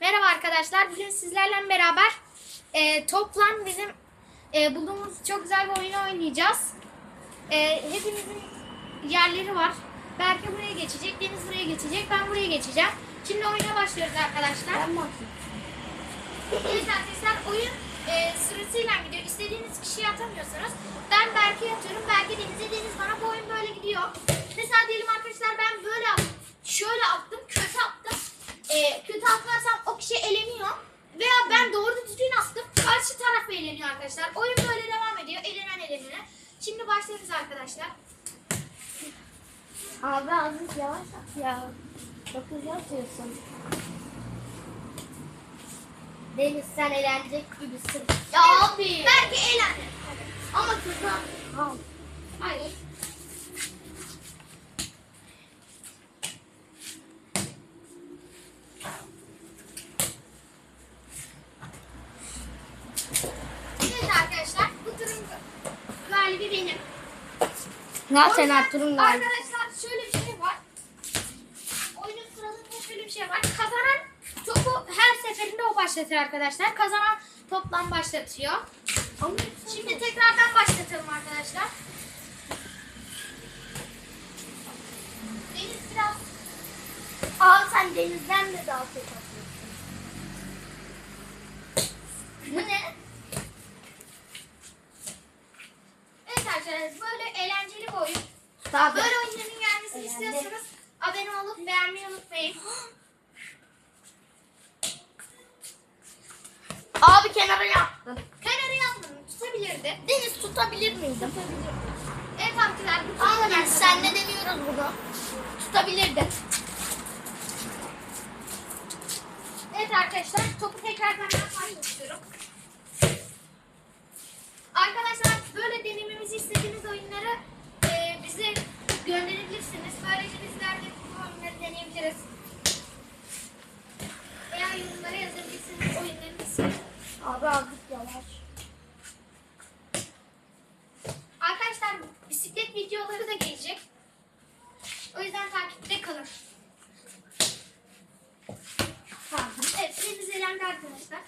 Merhaba arkadaşlar. Bugün sizlerle beraber e, toplam bizim e, bulduğumuz çok güzel bir oyunu oynayacağız. E, hepimizin yerleri var. Berke buraya geçecek, Deniz buraya geçecek, ben buraya geçeceğim. Şimdi oyuna başlıyoruz arkadaşlar. Evet arkadaşlar oyun e, sırasıyla gidiyor. İstediğiniz kişiyi atamıyorsunuz. Ben Berke'ye atıyorum. Berke Deniz'e. Deniz bana bu oyun böyle gidiyor. Mesela diyelim arkadaşlar ben böyle. Şöyle attım. E, kötü atlarsam o kişi eleniyor. Veya ben doğru düzgün attım. Karşı taraf eleniyor arkadaşlar. Oyun böyle devam ediyor. Elenen elenene. Şimdi başlıyoruz arkadaşlar. Abi azıcık yavaş at ya. Çok hızlı atıyorsun. Deniz sen eğlenecek gibisin. Ya abi. Berke elendi. Ama kızım. Hayır. Evet arkadaşlar bu turun galibi benim. Yüzden Ertuğrul galiba. Arkadaşlar şöyle bir şey var. Oyunun kuralında şöyle bir şey var. Kazanan topu her seferinde o başlatır arkadaşlar. Kazanan toplam başlatıyor. Şimdi tekrardan başlatalım arkadaşlar. Deniz biraz Al sen denizden de daha çok atıyorsun. Bu ne? Evet arkadaşlar böyle eğlenceli bir oyun. Tabii. Böyle oyunların gelmesini Eğlenceli. istiyorsanız abone olup beğenmeyi unutmayın. Abi kenara yaptın. Kenarı yapmadım tutabilirdi. Deniz tutabilir miydim? Evet arkadaşlar bu Ama biz senle deniyoruz bunu. Tutabilirdin. Evet arkadaşlar topu tekrardan ben başlatıyorum. Böyle denememizi istediğiniz oyunları e, bize gönderebilirsiniz. Böylece bizler de bu oyunları deneyebiliriz. Veya yorumlara yazabilirsiniz oyunların ismini. Abi azıcık yavaş. Arkadaşlar bisiklet videoları da gelecek. O yüzden takipte kalın. Tamam. Evet, Deniz elendi arkadaşlar.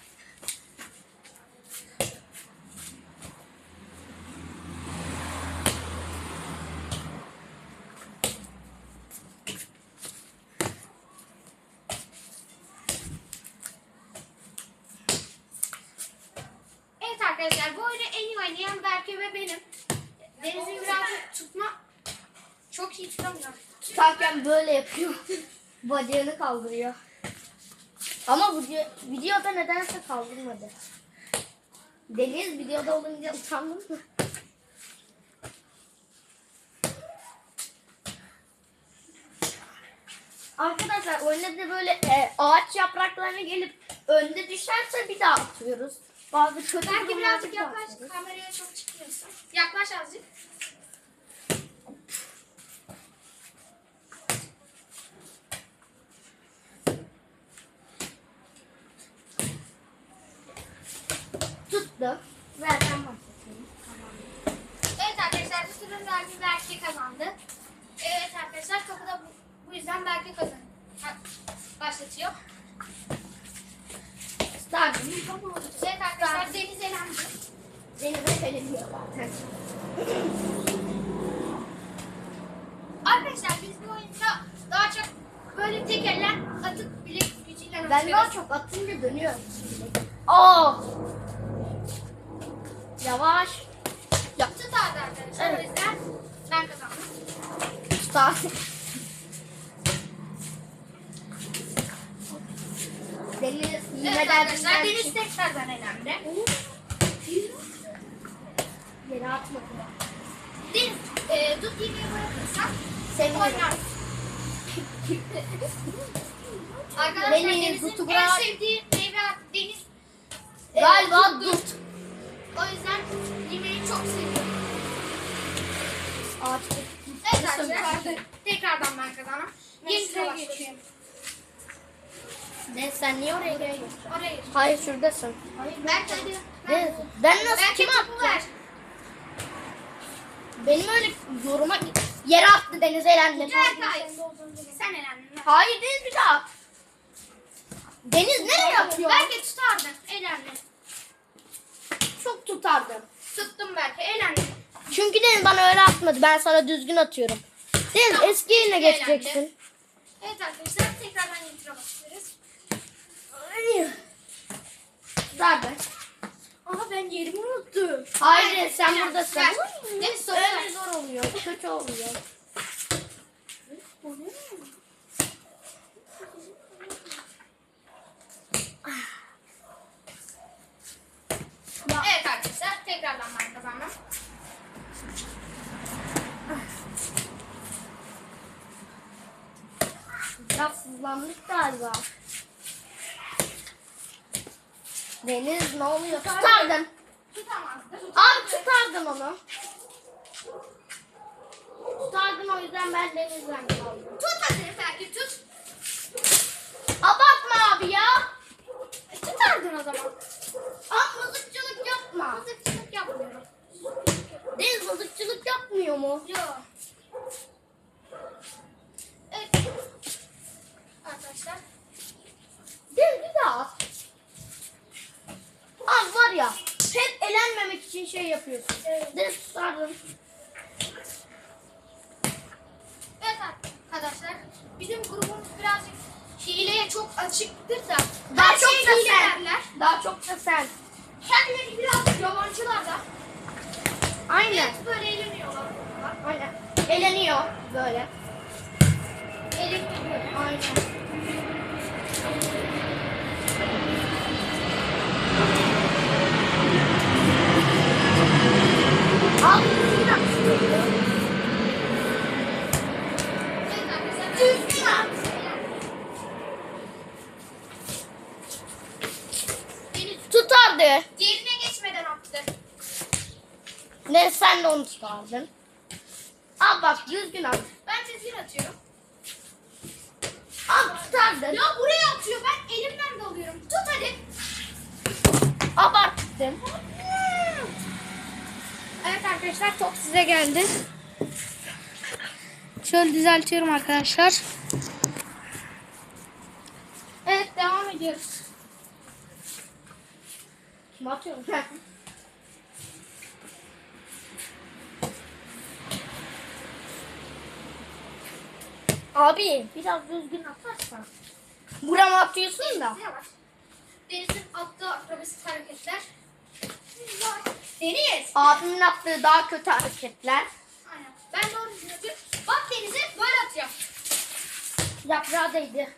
Evet arkadaşlar, bu oyunu en iyi oynayan Berke ve benim. Deniz'in birazcık tutma çok iyi tutamıyor. Tutarken böyle yapıyor. Bacağını kaldırıyor. Ama video, videoda nedense kaldırmadı. Deniz videoda olunca utandın mı? Arkadaşlar oyunda da böyle e, ağaç yapraklarına gelip önde düşerse bir daha atıyoruz. Bazı kötü Belki birazcık yaklaş, kameraya çok çıkmıyorsun. Yaklaş azıcık. Tuttu. Zaten başlatalım. Evet arkadaşlar bu turun galibi Berke kazandı. Evet arkadaşlar topu da bu, bu yüzden Berke kazandı. Başlatıyor. Start. Evet arkadaşlar Deniz elendi. Denize söylemiyor zaten. Arkadaşlar biz bu oyunda daha çok böyle tek elle atıp bilek gücüyle Ben daha çok atınca dönüyorum. Aa! Yavaş. Ya tutardı arkadaşlar. Evet. O yüzden ben kazandım. start. Deniz Evet yemeden arkadaşlar Deniz tekrardan elendi. Yere atmadı. Deniz e, tut iğneyi bırakırsan Sevmiyorum. oynar. Arkadaşlar Deniz, Deniz'in tutu en bırak. sevdiği meyve Deniz. e, Galiba tuttu. dut. O yüzden yemeği çok seviyorum. Ağaç. Evet arkadaşlar tekrardan ben kazandım. Yeni geçiyorum. Deniz sen niye oraya geliyorsun? Oraya. Hayır şuradasın. Berk hadi. Deniz, ben nasıl Berk kim attı? Benim öyle yoruma yere attı Deniz eğlendim. Berk hayır. Sen elendin. Hayır Deniz bir daha. Deniz nereye atıyor? Belki tutardın. Elendi. çok tutardım. Tuttum belki. Elendi. Çünkü Deniz bana öyle atmadı. Ben sana düzgün atıyorum. Deniz Tamam, eski yerine geçeceksin. Evet arkadaşlar tekrardan intro başlıyoruz. Darbe. Aha ben yerimi unuttum. Hayır sen Elen, buradasın. Deniz soru Öyle zor oluyor. Kötü oluyor. Evet arkadaşlar tekrardan ben kazandım. Biraz sızlanmış galiba. Deniz ne oluyor? Tutardın. Tutamazdı. Abi tutardın onu. Tutardın o yüzden ben Deniz'den kaldım. Tut hadi belki tut. Abartma abi ya. E, tutardın o zaman. Abi mızıkçılık yapma. Mızıkçılık yapmıyorum. Deniz mızıkçılık yapmıyor mu? Yok. Evet. Arkadaşlar. Deniz bir daha at. Abi var ya hep elenmemek için şey yapıyorsun. Evet. Deniz tutardın. Evet arkadaşlar. Bizim grubumuz birazcık hileye çok açıktır da. Daha her çok şeye da sen. derler. Daha çok da sen. Kendileri biraz yabancılar da. Aynen. Evet böyle eğleniyorlar. Aynen. Eleniyor böyle. Eğleniyor. Aynen. Ne sen de onu tutardın. Al bak düzgün at. Ben düzgün atıyorum. Al tutardın. Ya buraya atıyor. Ben elimden de alıyorum. Tut hadi. Abarttın. Evet arkadaşlar top size geldi. Şöyle düzeltiyorum arkadaşlar. Evet devam ediyoruz. Kim atıyor? Abi biraz düzgün atarsan. Burama atıyorsun da. Yavaş. Deniz'in attığı akrobasik hareketler. Deniz. Abimin attığı daha kötü hareketler. Aynen. Ben doğru düzgün. Bak Deniz'e böyle atacağım. Yaprağı değdi.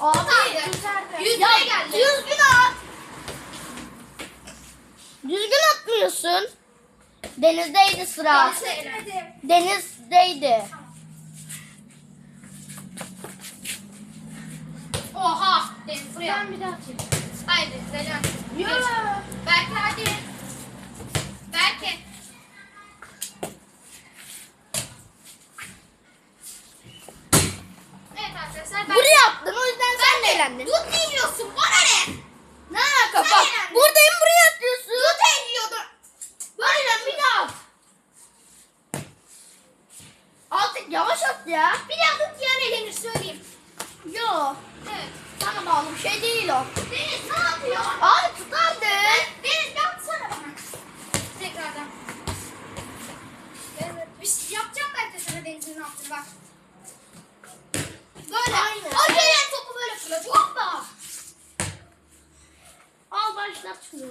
Abi. Tutardı. Yüzüne Ya geldi. düzgün at. Düzgün atmıyorsun. Denizdeydi sıra. Deniz'e eledim. Denizdeydi. Oha. Deniz buraya. Ben bir daha atayım. Haydi Zelen. Ya. Belki hadi. Belki. Evet arkadaşlar. Ben... Buraya attın o yüzden sen de eğlendin. Tut diyemiyorsun. Bana ne? Ne alaka Sen bak. eğlendin. Buradayım buraya atıyorsun. Tut ediyordun. Böyle bir daha at. Artık yavaş at ya. Bir daha tut yer elenir söyleyeyim. Yo. Evet. Sana bağlı bir şey değil o. Deniz ne yapıyor? Abi tutardın. Deniz bir atsana bana. Tekrardan. Evet. Bir şey yapacağım belki sana Deniz'in yaptığını bak. Böyle. Aynen. O gelen topu böyle fırlat. Hoppa. Al başlat şunu.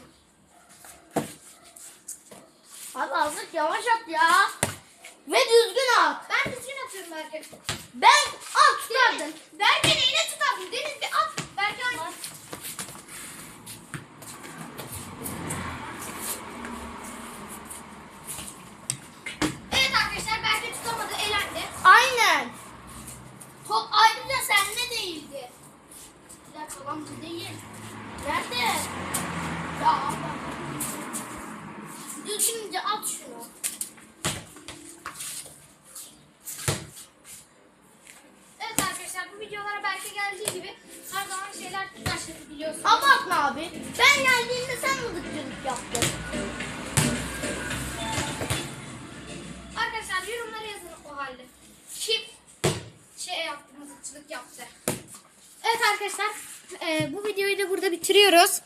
Abi azıcık yavaş at ya. Ve düzgün at. Atıyorum belki. Ben al tutardın. Belki neyine tutarsın? Deniz bir at. Belki aynı. Evet arkadaşlar belki tutamadı. Elendi. Aynen. Top ayrıca sende değildi. Bir dakika lan bu değil. Nerede? Ya Allah. Düzgünce at şunu. Evet arkadaşlar bu videolara belki geldiği gibi her zaman şeyler başladı biliyorsunuz. Abartma abi. Ben geldiğimde sen mızıkçılık yaptın. Arkadaşlar yorumlara yazın o halde. Kim şey yaptı, mızıkçılık yaptı. arkadaşlar e, bu videoyu da burada bitiriyoruz.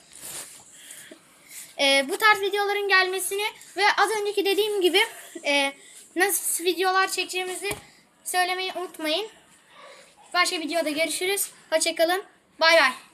E, bu tarz videoların gelmesini ve az önceki dediğim gibi e, nasıl videolar çekeceğimizi söylemeyi unutmayın. Başka videoda görüşürüz. Hoşçakalın. Bay bay.